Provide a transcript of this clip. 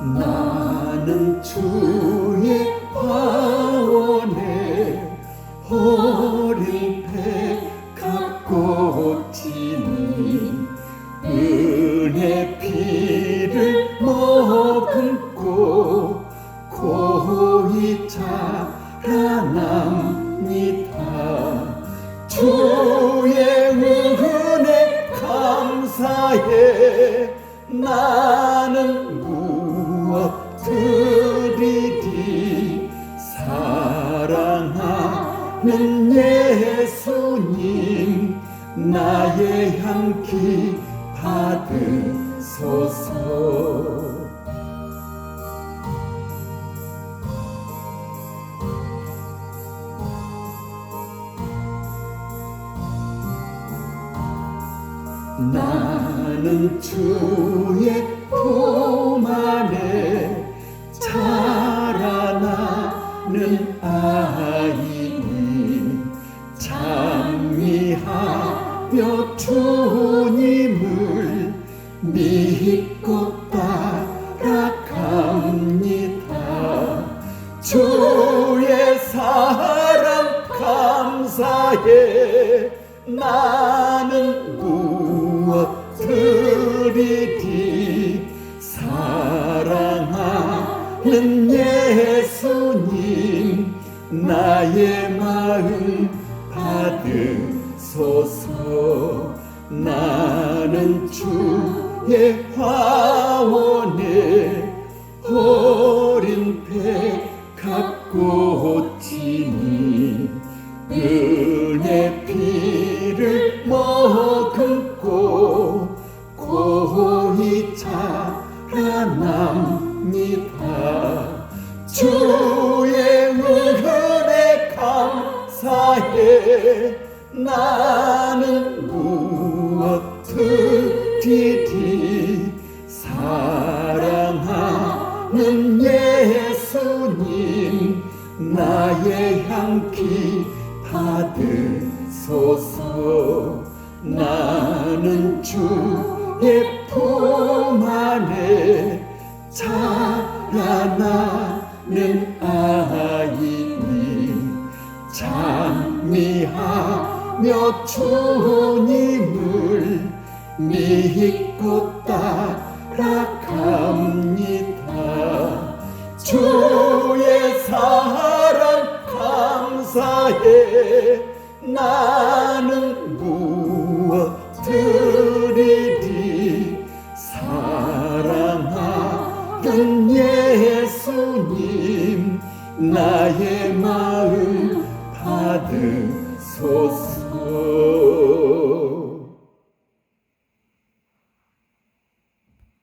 나는 주의 화원에 어린 백합꽃이니 은혜 피를 머금고 고이 자라납니다. 주 드리리 사랑하는 예수님 나의 향기 받으소서. 나는 주의 품 는 아이니 찬미하며 주님을 믿고 따라갑니다. 주의 사랑 감사해. 나는 나의 마음 받으소서. 나는 주의 화원에 어린 백합꽃이니 나는 무엇 드리리 사랑하는 예수님 나의 향기 받으소서. 나는 주의 며 주님을 믿고 따라갑니다. 주의 사랑 감사해. 나는 무엇 드리리 사랑하는 예수님 나의 마음 받으 소서